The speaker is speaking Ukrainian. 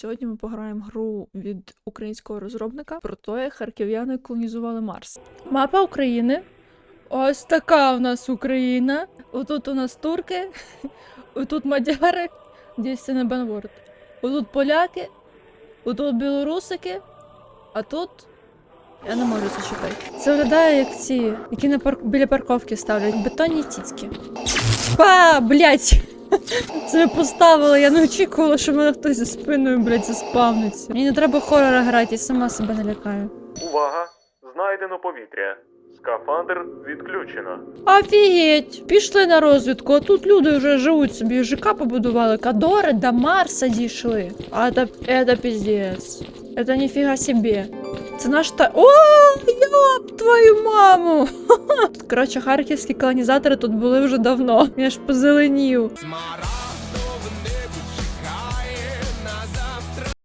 Сьогодні ми пограємо гру від українського розробника про те, як харків'яни колонізували Марс. Мапа України. Ось така у нас Україна. Отут у нас турки, отут мадяри, десь не Бенворд. Отут поляки, отут білорусики, а тут. Я не можу це читати. Це виглядає як ці, які на парк... біля парковки ставлять бетонні цицьки. Па, блять! Це ви поставили, я не очікувала, що мене хтось за спиною, блядь, заспавниться. Мені не треба хорора грати, я сама себе не лякаю. Увага! Знайдено повітря. Скафандр відключено. Офігеть! Пішли на розвідку, а тут люди вже живуть собі, ЖК побудували, Кадори до Марса дійшли. А це, это піздець. Это ніфіга собі. Це наш та. О, йоп, твою маму! Коротше, харківські колонізатори тут були вже давно. Я ж позеленів.